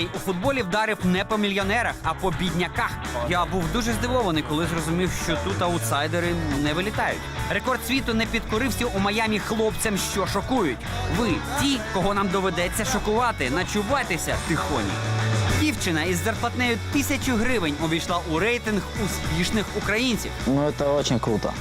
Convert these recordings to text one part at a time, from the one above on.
Фінансовий у футболі вдарив не по мільйонерах, а по бідняках. Я був дуже здивований, коли зрозумів, що тут аутсайдери не вилітають. Рекорд світу не підкорився у Майамі хлопцям, що шокують. Ви ті, кого нам доведеться шокувати, начувайтеся, тихоні. Дівчина із зарплатнею тисячу гривень увійшла у рейтинг успішних українців. Ну, это очень круто.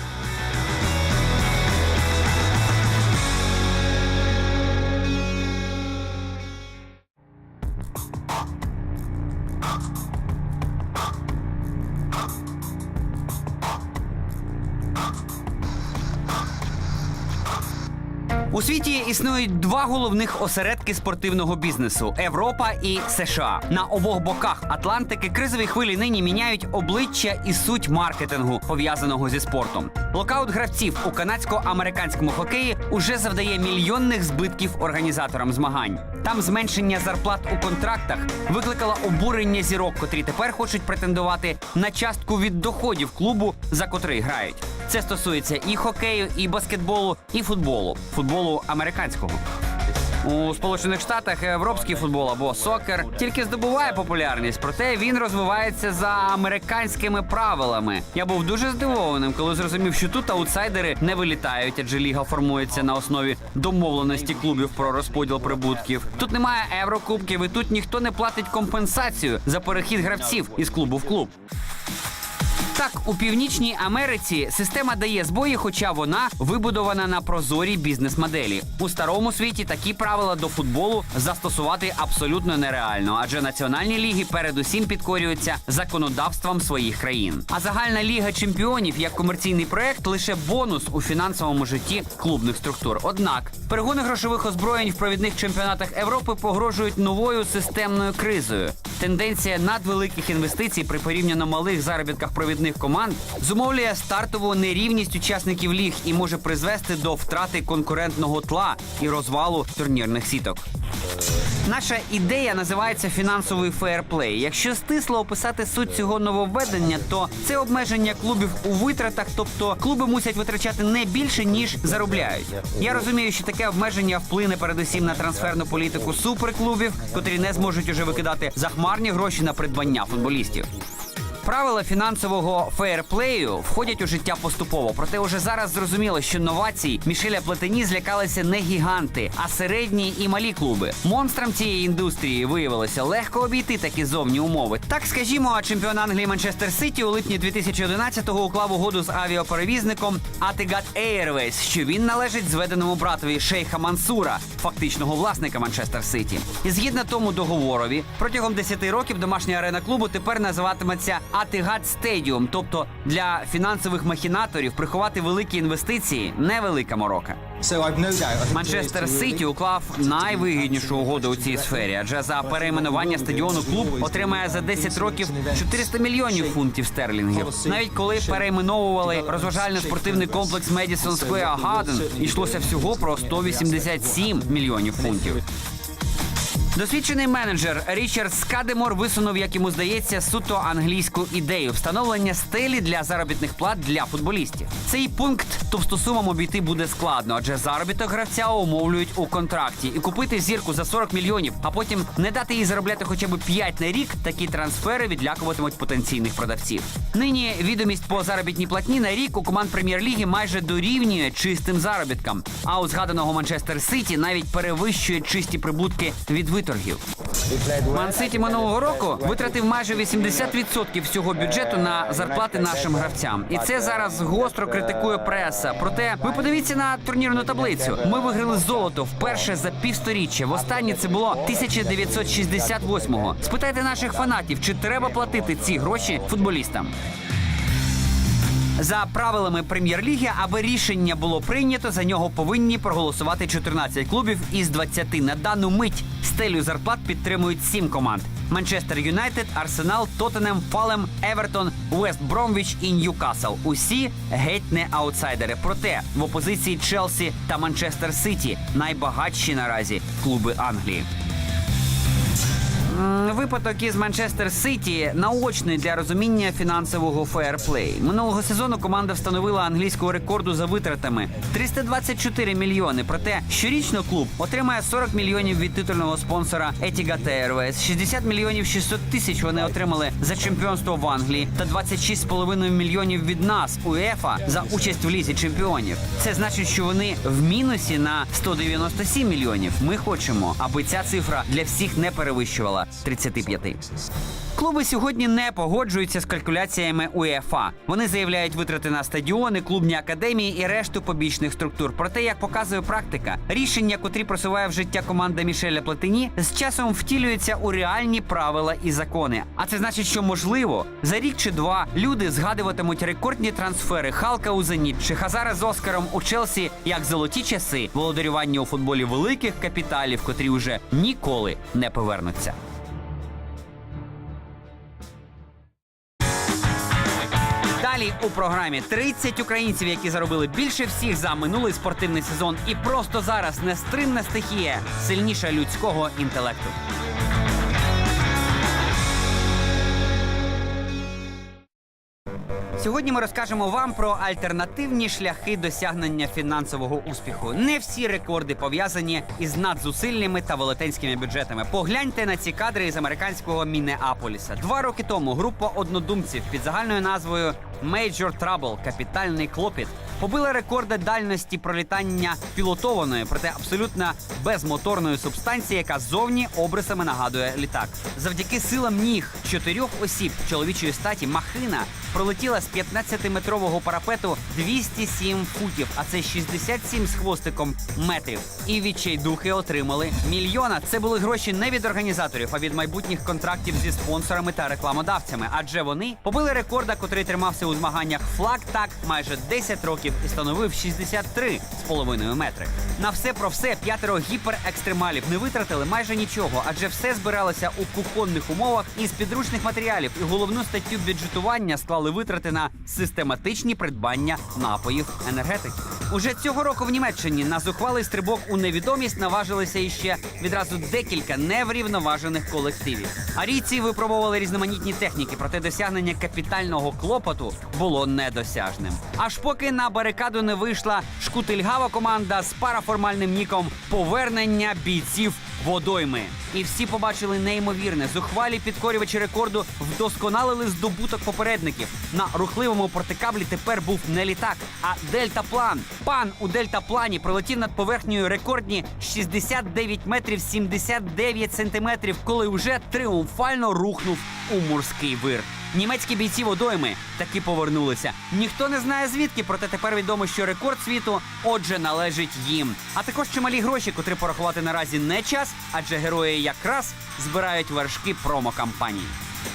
У світі існують два головних осередки спортивного бізнесу Європа і США. На обох боках Атлантики кризові хвилі нині міняють обличчя і суть маркетингу, пов'язаного зі спортом. Локаут гравців у канадсько-американському хокеї уже завдає мільйонних збитків організаторам змагань. Там зменшення зарплат у контрактах викликало обурення зірок, котрі тепер хочуть претендувати на частку від доходів клубу, за котрий грають. Це стосується і хокею, і баскетболу, і футболу, футболу американського. У Сполучених Штатах європейський футбол або сокер тільки здобуває популярність, проте він розвивається за американськими правилами. Я був дуже здивованим, коли зрозумів, що тут аутсайдери не вилітають, адже ліга формується на основі домовленості клубів про розподіл прибутків. Тут немає еврокубків, і тут ніхто не платить компенсацію за перехід гравців із клубу в клуб. Так, у північній Америці система дає збої, хоча вона вибудована на прозорій бізнес-моделі. У старому світі такі правила до футболу застосувати абсолютно нереально, адже національні ліги передусім підкорюються законодавством своїх країн. А загальна ліга чемпіонів як комерційний проект лише бонус у фінансовому житті клубних структур. Однак перегони грошових озброєнь в провідних чемпіонатах Європи погрожують новою системною кризою. Тенденція надвеликих інвестицій при порівняно малих заробітках провідних команд зумовлює стартову нерівність учасників ліг і може призвести до втрати конкурентного тла і розвалу турнірних сіток. Наша ідея називається фінансовий фейерплей. Якщо стисло описати суть цього нововведення, то це обмеження клубів у витратах, тобто клуби мусять витрачати не більше ніж заробляють. Я розумію, що таке обмеження вплине передусім на трансферну політику суперклубів, котрі не зможуть уже викидати захмарні гроші на придбання футболістів. Правила фінансового фейерплею входять у життя поступово. Проте уже зараз зрозуміло, що новацій Мішеля Платині злякалися не гіганти, а середні і малі клуби. Монстрам цієї індустрії виявилося легко обійти такі зовні умови. Так скажімо, чемпіон Англії Манчестер Сіті у липні 2011-го уклав угоду з авіаперевізником Atihad Airways, що він належить зведеному братові Шейха Мансура, фактичного власника Манчестер Сіті. І згідно тому договорові, протягом 10 років домашня арена клубу тепер називатиметься Atihad Stadium, тобто для фінансових махінаторів приховати великі інвестиції невелика морока. Манчестер Сіті уклав найвигіднішу угоду у цій сфері, адже за перейменування стадіону клуб отримає за 10 років 400 мільйонів фунтів стерлінгів. Навіть коли перейменовували розважально-спортивний комплекс Madison Square Garden, йшлося всього про 187 мільйонів фунтів. Досвідчений менеджер Річард Скадемор висунув, як йому здається, суто англійську ідею встановлення стелі для заробітних плат для футболістів. Цей пункт товстосумом обійти буде складно, адже заробіток гравця умовлюють у контракті і купити зірку за 40 мільйонів, а потім не дати їй заробляти хоча б 5 на рік. Такі трансфери відлякуватимуть потенційних продавців. Нині відомість по заробітній платні на рік у команд прем'єр-ліги майже дорівнює чистим заробіткам. А у згаданого Манчестер Сіті навіть перевищує чисті прибутки від виторгів. Ман Сіті минулого року витратив майже 80% всього бюджету на зарплати нашим гравцям, і це зараз гостро критикує преса. Проте ви подивіться на турнірну таблицю. Ми виграли золото вперше за півсторіччя. Востаннє це було 1968-го. Спитайте наших фанатів, чи треба платити ці гроші футболістам. За правилами прем'єр-ліги, аби рішення було прийнято, за нього повинні проголосувати 14 клубів із 20. На дану мить стелю зарплат підтримують 7 команд: Манчестер Юнайтед, Арсенал, Тоттенем, Фалем, Евертон, Уест Бромвіч і Ньюкасл. Усі геть не аутсайдери. Проте в опозиції Челсі та Манчестер Сіті найбагатші наразі клуби Англії. Випадок із Манчестер Сіті наочний для розуміння фінансового фейерплей. Минулого сезону команда встановила англійського рекорду за витратами 324 мільйони. Проте щорічно клуб отримає 40 мільйонів від титульного спонсора Etihad Airways, 60 мільйонів 600 тисяч вони отримали за чемпіонство в Англії та 26,5 мільйонів від нас УЕФА за участь в лізі чемпіонів. Це значить, що вони в мінусі на 197 мільйонів. Ми хочемо, аби ця цифра для всіх не перевищувала 35. Клуби сьогодні не погоджуються з калькуляціями УЄФА. Вони заявляють витрати на стадіони, клубні академії і решту побічних структур. Проте, як показує практика, рішення, котрі просуває в життя команда Мішеля Платині, з часом втілюються у реальні правила і закони. А це значить, що можливо за рік чи два люди згадуватимуть рекордні трансфери Халка у Зеніт чи Хазара з Оскаром у Челсі як золоті часи володарювання у футболі великих капіталів, котрі вже ніколи не повернуться. У програмі 30 українців, які заробили більше всіх за минулий спортивний сезон, і просто зараз нестримна стихія сильніша людського інтелекту. Сьогодні ми розкажемо вам про альтернативні шляхи досягнення фінансового успіху. Не всі рекорди пов'язані із надзусиллями та велетенськими бюджетами. Погляньте на ці кадри із американського Мінеаполіса. Два роки тому група однодумців під загальною назвою Major Trouble – капітальний клопіт побила рекорди дальності пролітання пілотованої, проте абсолютно безмоторної субстанції, яка зовні обрисами нагадує літак. Завдяки силам ніг чотирьох осіб чоловічої статі махина пролетіла з 15-метрового парапету 207 футів, а це 67 з хвостиком метрів. І відчайдухи отримали мільйона. Це були гроші не від організаторів, а від майбутніх контрактів зі спонсорами та рекламодавцями. Адже вони побили рекорда, котрий тримався у змаганнях флаг так майже 10 років і становив 63 з половиною метри. На все про все п'ятеро гіперекстремалів не витратили майже нічого, адже все збиралося у кухонних умовах із підручних матеріалів. І головну статтю бюджетування склали витрати на систематичні придбання напоїв енергетики. Уже цього року в Німеччині на зухвалий стрибок у невідомість наважилися іще відразу декілька неврівноважених колективів. Арійці випробували різноманітні техніки, проте досягнення капітального клопоту було недосяжним. Аж поки на барикаду не вийшла шкутильгава команда з параформальним ніком повернення бійців водойми. І всі побачили неймовірне. Зухвалі підкорювачі рекорду вдосконалили здобуток попередників. На рухливому портикаблі тепер був не літак, а дельтаплан. Пан у дельтаплані пролетів над поверхнею рекордні 69 метрів 79 сантиметрів, коли вже тріумфально рухнув у морський вир. Німецькі бійці водойми таки повернулися. Ніхто не знає звідки, проте тепер відомо, що рекорд світу отже належить їм. А також чималі гроші, котрі порахувати наразі не час, адже герої якраз збирають вершки промокампанії.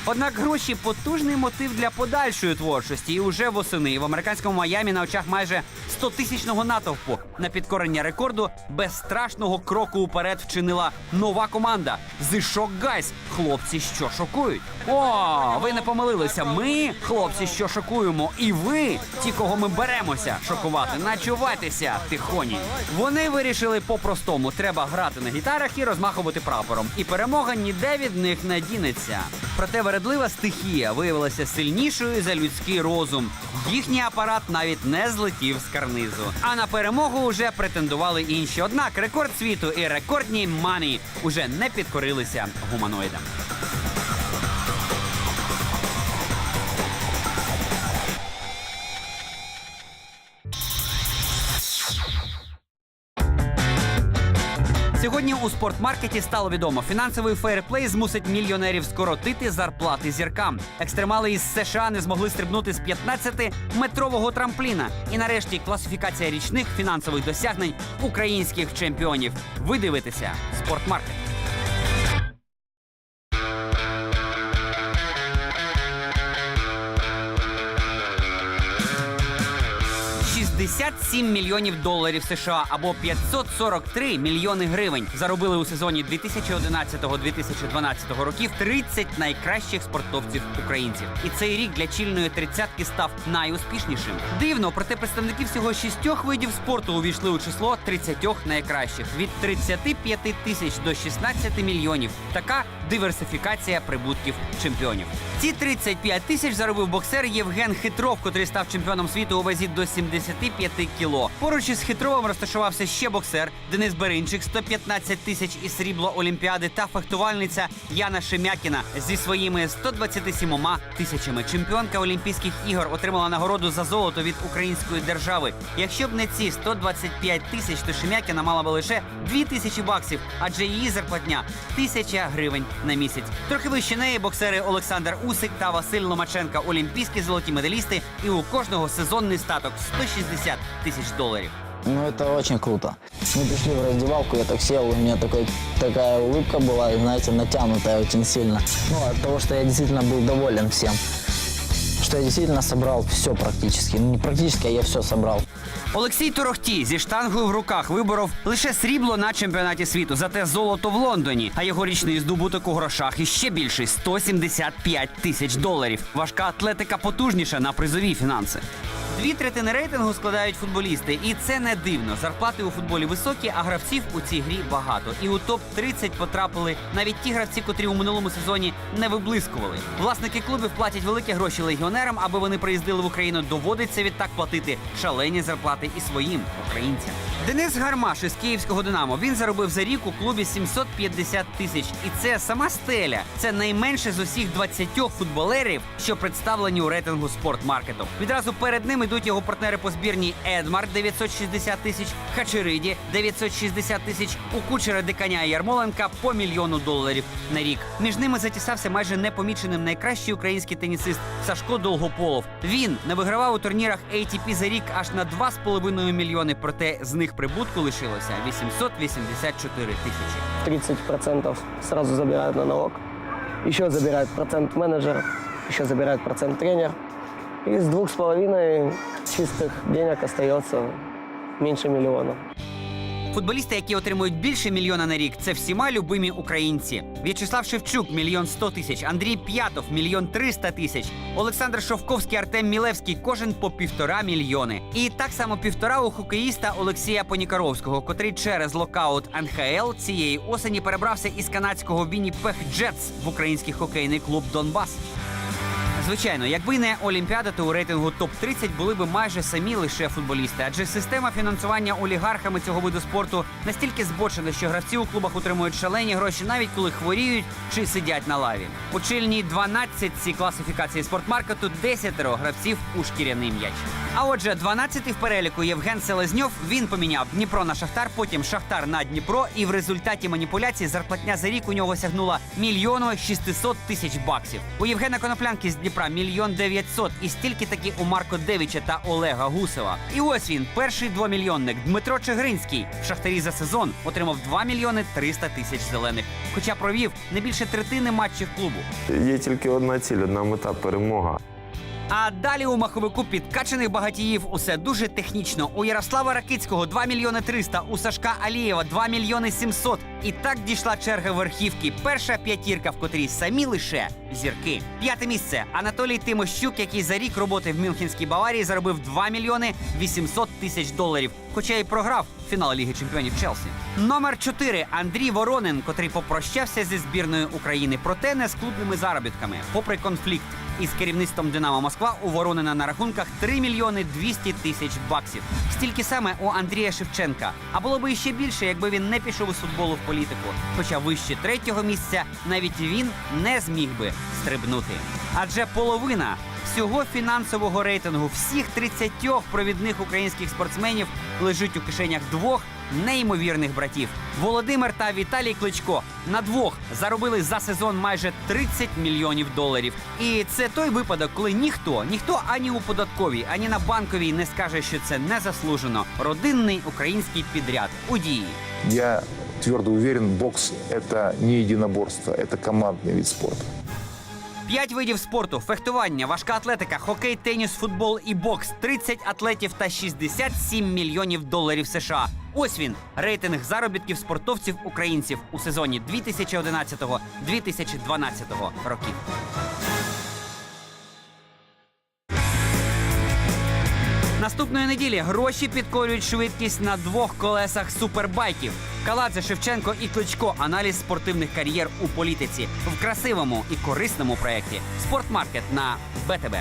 Однак гроші потужний мотив для подальшої творчості. І уже восени в американському Майамі на очах майже 100-тисячного натовпу на підкорення рекорду без страшного кроку уперед вчинила нова команда The Shock Guys. Хлопці, що шокують. О, ви не помилилися. Ми, хлопці, що шокуємо, і ви, ті, кого ми беремося шокувати, начувайтеся, тихоні. Вони вирішили по-простому: треба грати на гітарах і розмахувати прапором. І перемога ніде від них не дінеться. Проте вередлива стихія виявилася сильнішою за людський розум. Їхній апарат навіть не злетів з карнизу. А на перемогу вже претендували інші. Однак рекорд світу і рекордні мані уже не підкорилися гуманоїдам. Сьогодні у спортмаркеті стало відомо, фінансовий фейерплей змусить мільйонерів скоротити зарплати зіркам. Екстремали із США не змогли стрибнути з 15-метрового трампліна. І нарешті класифікація річних фінансових досягнень українських чемпіонів. Ви дивитеся спортмаркет. 57 мільйонів доларів США або 543 мільйони гривень заробили у сезоні 2011-2012 років 30 найкращих спортовців українців. І цей рік для чільної тридцятки став найуспішнішим. Дивно, проте представники всього шістьох видів спорту увійшли у число 30 найкращих від 35 тисяч до 16 мільйонів. Така диверсифікація прибутків чемпіонів. Ці 35 тисяч заробив боксер Євген Хитров, котрий став чемпіоном світу у вазі до 75 кіло. Поруч із Хитровим розташувався ще боксер Денис Беринчик, 115 тисяч і срібло Олімпіади та фехтувальниця Яна Шемякіна зі своїми 127 тисячами. Чемпіонка Олімпійських ігор отримала нагороду за золото від української держави. Якщо б не ці 125 тисяч, то Шемякіна мала би лише 2 тисячі баксів, адже її зарплатня тисяча гривень на місяць. Трохи вище неї боксери Олександр Усик та Василь Ломаченка, олімпійські золоті медалісти, і у кожного сезонний статок 160 тисяч доларів. Ну, это очень круто. Мы пришли в раздевалку, я так сел, у меня такой, такая улыбка была, знаете, натянутая очень сильно. Ну, от того, что я действительно был доволен всем. Что я действительно собрал все практически. Ну, не практически, а я все собрал. Олексій Торохтій зі штангою в руках виборов лише срібло на чемпіонаті світу, зате золото в Лондоні. А його річний здобуток у грошах іще більший 175 тисяч доларів. Важка атлетика потужніша на призові фінанси. Дві третини рейтингу складають футболісти, і це не дивно. Зарплати у футболі високі, а гравців у цій грі багато. І у топ 30 потрапили навіть ті гравці, котрі у минулому сезоні не виблискували. Власники клубів платять великі гроші легіонерам, аби вони приїздили в Україну. Доводиться відтак платити шалені зарплати і своїм українцям. Денис Гармаш із київського Динамо. Він заробив за рік у клубі 750 тисяч. І це сама стеля. Це найменше з усіх 20 футболерів, що представлені у рейтингу спортмаркету. Відразу перед ним ідуть його партнери по збірній Едмар 960 тисяч, Хачериді 960 тисяч, у кучера Диканя Ярмоленка по мільйону доларів на рік. Між ними затісався майже непоміченим найкращий український тенісист Сашко Долгополов. Він не вигравав у турнірах ATP за рік аж на 2,5 мільйони. Проте з них прибутку лишилося 884 тисячі. 30% сразу забирають на налог. Еще забирает процент менеджер, еще забирает процент тренер. И с двух с половиной чистых денег остается меньше миллиона. Футболісти, які отримують більше мільйона на рік, це всіма любимі українці. В'ячеслав Шевчук мільйон сто тисяч, Андрій П'ятов мільйон триста тисяч, Олександр Шовковський, Артем Мілевський, кожен по півтора мільйони. І так само півтора у хокеїста Олексія Понікаровського, котрий через локаут НХЛ цієї осені перебрався із канадського Вінніпех Джетс в український хокейний клуб Донбас. Звичайно, якби не Олімпіада, то у рейтингу топ 30 були б майже самі лише футболісти, адже система фінансування олігархами цього виду спорту настільки збочена, що гравці у клубах отримують шалені гроші, навіть коли хворіють чи сидять на лаві. У чільній 12 ці класифікації спортмаркету 10 гравців у шкіряний м'яч. А отже, 12-й в переліку Євген Селезньов. Він поміняв Дніпро на Шахтар, потім Шахтар на Дніпро. І в результаті маніпуляцій зарплатня за рік у нього сягнула мільйону 600 тисяч баксів. У Євгена Коноплянки з Дніпра мільйон 900. І стільки таки у Марко Девіча та Олега Гусева. І ось він, перший двомільйонник Дмитро Чигринський. В Шахтарі за сезон отримав 2 мільйони 300 тисяч зелених. Хоча провів не більше третини матчів клубу. Є тільки одна ціль, одна мета перемога. А далі у маховику підкачаних багатіїв усе дуже технічно. У Ярослава Ракицького 2 мільйони 300, у Сашка Алієва 2 мільйони 700. І так дійшла черга верхівки. Перша п'ятірка, в котрій самі лише зірки. П'яте місце Анатолій Тимощук, який за рік роботи в Мюнхенській Баварії заробив 2 мільйони 800 тисяч доларів. Хоча й програв фінал Ліги Чемпіонів Челсі. Номер 4 Андрій Воронин, котрий попрощався зі збірною України, проте не з клубними заробітками, попри конфлікт. Із керівництвом Динамо Москва у на рахунках 3 мільйони 200 тисяч баксів. Стільки саме у Андрія Шевченка. А було би іще більше, якби він не пішов із футболу в політику. Хоча вище третього місця навіть він не зміг би стрибнути. Адже половина всього фінансового рейтингу всіх 30 провідних українських спортсменів лежить у кишенях двох неймовірних братів. Володимир та Віталій Кличко на двох заробили за сезон майже 30 мільйонів доларів. І це той випадок, коли ніхто, ніхто ані у податковій, ані на банковій не скаже, що це незаслужено. Родинний український підряд у дії. Я твердо уверен, бокс – это не единоборство, это командный вид спорта. П'ять видів спорту: фехтування, важка атлетика, хокей, теніс, футбол і бокс, 30 атлетів та 67 мільйонів доларів США. Ось він рейтинг заробітків спортовців українців у сезоні 2011-2012 років. Наступної неділі гроші підкорюють швидкість на двох колесах супербайків. Каладзе Шевченко і Кличко. Аналіз спортивних кар'єр у політиці в красивому і корисному проєкті Спортмаркет на БТБ.